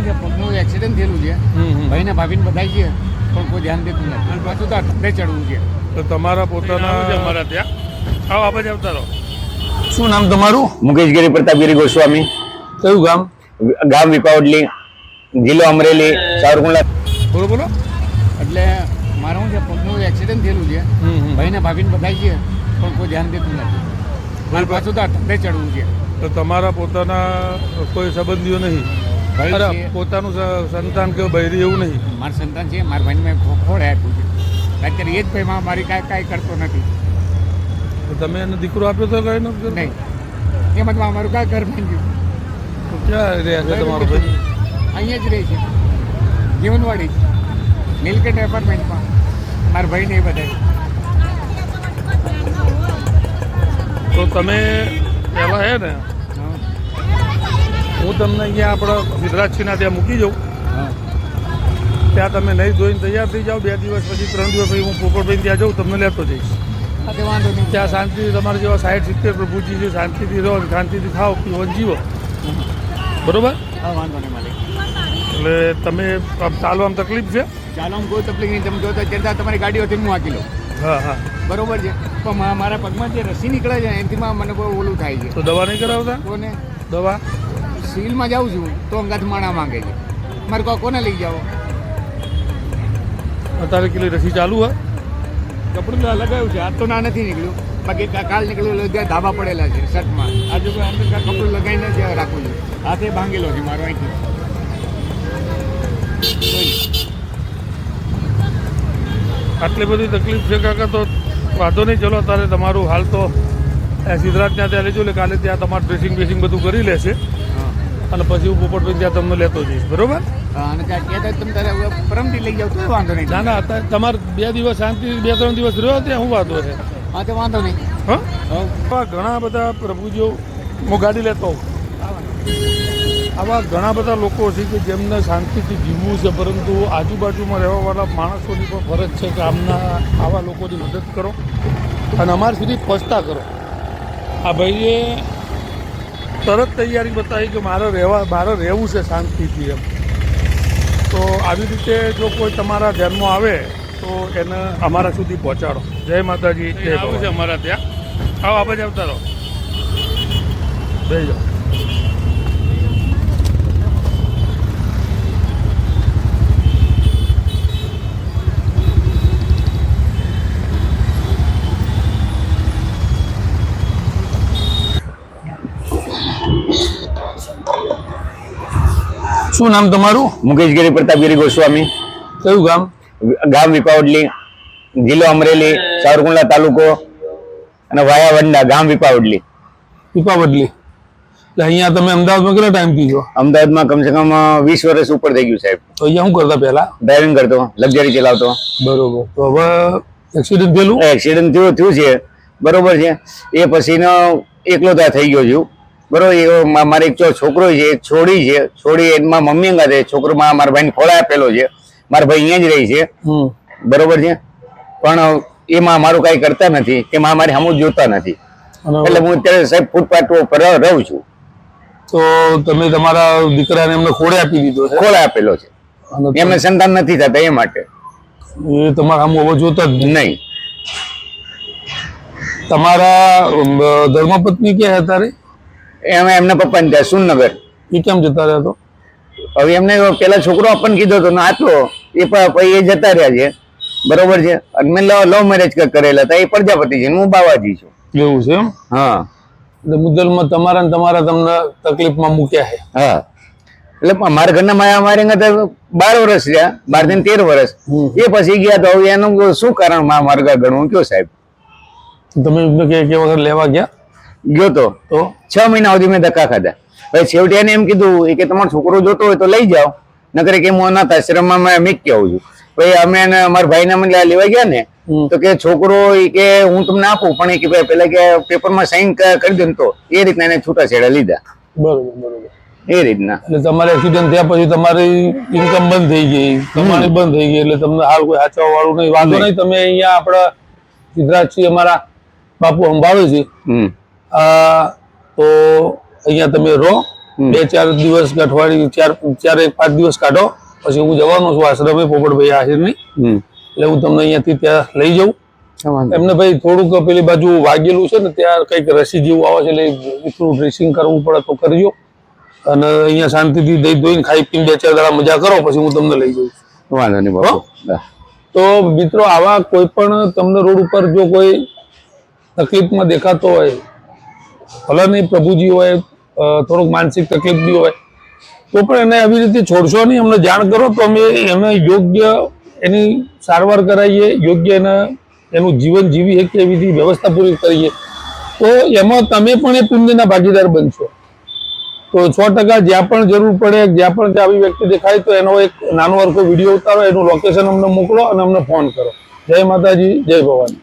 શું છે પગનું એક્સિડન્ટ થયેલું છે. ભાઈને ભાભીને બધાય છે પણ કોઈ ધ્યાન દેતું નથી. અને પાછું તો આ ઠંડે ચડવું છે. તો તમારા પોતાના અમારા ત્યાં? આવો આપણે જ આવતા રહો. શું નામ તમારું? મુકેશગીરી પ્રતાપગીરી ગોસ્વામી. કયું ગામ? ગામ વિપાવડલી જિલ્લો અમરેલી સાવરકુંડલા. બોલો બોલો. એટલે મારે શું છે પગનું એક્સિડન્ટ થયેલું છે હમ, હમ. ભાઈને ભાભીને બધાય છે પણ કોઈ ધ્યાન દેતું નથી. અને પાછું તો આ ઠંડે ચડવું છે. તો તમારા પોતાના કોઈ સંબંધીઓ નહીં? અરે પોતાનું સંતાન કે બૈરી એવું નહીં. મારું સંતાન છે મારા ભાઈને મેં ખો- આપ્યું છે. અત્યારે એ જ ભાઈ મા- મારી કાંઈ કાંઈ કરતો નથી. તો તમે એને દીકરો આપ્યો તો કઈ નથી નહીં. એમાં અમારું કાંઈ ઘર બની ગયું. ક્યાં રહે છે તમારો ભાઈ? અહીંયા જ રહે છે. જીવનવાડી નીલકંઠ એપાર્ટમેન્ટમાં મારા ભાઈને એ બધા તો તમે પહેલાં હે ને હું તમને અહીંયા આપણા સિદ્ધરાજસિંહના ત્યાં મૂકી જાઉં. ત્યાં તમે નહીં ધોઈને તૈયાર થઈ જાઓ. બે દિવસ પછી ત્રણ દિવસ પછી હું પોપટભાઈ ત્યાં જાઉં તમને લેતો જઈશ. ત્યાં શાંતિથી તમારે જેવા સાઠ સિત્તેર પ્રભુજી છે શાંતિથી રહો શાંતિથી ખાઓ પીવો જીવો. બરોબર? એટલે તમે ચાલવામાં તકલીફ છે? ચાલો આમ કોઈ તકલીફ નહીં. તમે જોતા ત્યાં તમારી ગાડીઓથી હું હાકી લઉં. હા હા. બરોબર છે. પણ મારા પગમાં જે રસી નીકળે છે એનાથી મને બહુ ઓલું થાય છે. તો દવા નહીં કરાવતા? કોને? દવા? સિવિલમાં જાઉં છું તો અંગાથ માણા માંગે છે. મારે કહો કોને લઈ જાઓ? અત્યારે કેટલી રસી ચાલુ હોય. કપડું લગાવ્યું છે આજ તો ના નથી નીકળ્યું. બાકી કાલ નીકળ્યું ત્યાં ધાબા પડેલા છે શર્ટમાં. આજે કોઈ અંદર કપડું લગાવીને જ રાખું છું. હાથે ભાંગેલો છે મારો અહીંથી. આટલી બધી તકલીફ છે કાકા તો વાંધો નહીં. ચલો અત્યારે તમારું હાલ તો સિદ્ધરાજ ત્યાં ત્યાં લેજો એટલે કાલે ત્યાં તમારું ડ્રેસિંગ બેસિંગ બધું કરી લેશે. અને પછી હું પોપટ ત્યાં તમને લેતો જઈશ. બરોબર? અને ત્યાં કહેતા તમે તારે હવે પરમથી લઈ જાવ તો વાંધો નહીં. ના ના અત્યારે તમારે બે દિવસ શાંતિ બે ત્રણ દિવસ રહ્યો ત્યાં હું વાંધો છે? હા તો વાંધો નહીં. હા? ઘણા બધા પ્રભુજીઓ હું ગાડી લેતો. આવા ઘણા બધા લોકો છે કે જેમને શાંતિથી જીવવું છે પરંતુ આજુબાજુમાં રહેવાવાળા માણસોની પણ ફરજ છે કે આમના આવા લોકોની મદદ કરો અને અમારા સુધી પહોંચતા કરો. આ ભાઈએ તરત તૈયારી બતાવી કે મારે રહેવા મારે રહેવું છે શાંતિથી એમ. તો આવી રીતે જો કોઈ તમારા ધ્યાનમાં આવે તો એને અમારા સુધી પહોંચાડો. જય માતાજી જય છે અમારા ત્યાં. આવો આપણે જ આવતા રહો. જઈ જાઓ શું નામ તમારું? મુકેશગીરી પ્રતાપગીરી ગોસ્વામી. કયું ગામ? ગામ વિપાવડલી જિલ્લો અમરેલી સાવરકુંડલા તાલુકો અને વાયા વંડા ગામ વિપાવડલી. વિપાવડલી. એટલે અહીંયા તમે અમદાવાદમાં કેટલા ટાઈમથી છો? અમદાવાદમાં કમસે કમ વીસ વર્ષ ઉપર થઈ ગયું સાહેબ. તો અહીંયા શું કરતા પહેલા? ડ્રાઇવિંગ કરતો લક્ઝરી ચલાવતો. બરોબર. તો હવે એક્સિડન્ટ થયેલું? એક્સિડન્ટ થયું થયું છે. બરોબર છે. એ પછીનો એકલો ત્યાં થઈ ગયો છું. બરોબર એ મારે એક છોકરો છે એક છોડી છે છોડી એમાં મમ્મી અંગા છે છોકરો મારા ભાઈને ખોળા આપેલો છે મારા ભાઈ અહીંયા જ રહી છે. હમ. બરોબર છે? પણ એમાં મારું કઈ કરતા નથી કે માં મારી સામું જોતા નથી. એટલે હું અત્યારે સાહેબ ફૂટપાથ ઉપર રહું છું. તો તમે તમારા દીકરાને એમને ખોળે આપી દીધો છે? ખોળા આપેલો છે. એમને સંતાન નથી થતા એ માટે. એ તમારા આમ હવે જોતા જ નહીં નહીં. તમારા ધર્મપત્ની ક્યાં હતા રે એમાં એમના પપ્પાને ત્યાં સુનગર એ કેમ જતા રહ્યા તો? હવે એમને પેલા છોકરો આપણને કીધો હતો ને આટલો એ પછી એ જતા રહ્યા છે. બરોબર છે? અને મેં લવ મેરેજ કરેલા હતા એ પ્રજાપતિ છે હું બાવાજી છું. એવું છે હા. એટલે મુદ્દલમાં તમારા ને તમારા તમને તકલીફમાં મૂક્યા છે. હા. એટલે મારા ઘરના માયા મારે અહીંયા બાર વર્ષ રહ્યા બારથી તેર વર્ષ. એ પછી ગયા તો હવે એનું શું કારણ મારા માર્ગા ગણવું? કયો સાહેબ? તમે કે વખત લેવા ગયા? ગયો તો? છ મહિના સુધી મેં ધક્કા ખાધા. પછી છેવટે એને એમ કીધું કે તમારો છોકરો જોતો હોય તો લઈ જાઓ. નકર કે હું અનાથ આશ્રમમાં મેં મીક આવું છું. પછી અમે એને અમારા ભાઈને મને લેવા ગયા ને તો કે છોકરો કે હું તમને આપું. પણ એ કે ભાઈ પેલા કે પેપરમાં સાઈન કરી દે તો. એ રીતના એને છૂટાછેડા લીધા. બરોબર બરોબર. એ રીતના. એટલે તમારે એક્સિડન્ટ થયા પછી તમારી ઇન્કમ બંધ થઈ ગઈ. તમારી બંધ થઈ ગઈ એટલે તમને હાલ કોઈ સાચવા વાળું નહીં. વાંધો નહીં. તમે અહીંયા આપણા સિદ્ધરાજસિંહ અમારા બાપુ સંભાળે છે. તો અહીંયા તમે રહો. બે ચાર દિવસ અઠવાડિયું ચાર ચાર એક પાંચ દિવસ કાઢો. પછી હું જવાનો છું આશ્રમે પોપટભાઈ આહિરની એટલે હું તમને અહીંયાથી ત્યાં લઈ જાઉં. એમને ભાઈ થોડુંક પેલી બાજુ વાગેલું છે ને ત્યાં કંઈક રસી જેવું આવે છે એટલે એટલું ડ્રેસિંગ કરવું પડે તો કરજો. અને અહીંયા શાંતિથી દઈ ધોઈને ખાઈ પીને બે ચાર દાડા મજા કરો પછી હું તમને લઈ જાઉં વાંધો નહીં બાપુ. તો મિત્રો આવા કોઈ પણ તમને રોડ ઉપર જો કોઈ તકલીફમાં દેખાતો હોય ભલે નહીં પ્રભુજી હોય થોડુંક માનસિક તકલીફ બી હોય, તો પણ એને આવી રીતે છોડશો નહીં અમને જાણ કરો, તો અમે એને યોગ્ય એની સારવાર કરાવીએ, યોગ્ય એને, એનું જીવન જીવી શકીએ, એવી રીતે વ્યવસ્થા પૂરી કરીએ. તો એમાં તમે પણ એ પુણ્યના ભાગીદાર બનશો. તો છ ટકા જ્યાં પણ જરૂર પડે, જ્યાં પણ આવી વ્યક્તિ દેખાય, તો એનો એક નાનો અરખો વીડિયો ઉતારો, એનું લોકેશન અમને મોકલો અને અમને ફોન કરો. જય માતાજી, જય ભવાની.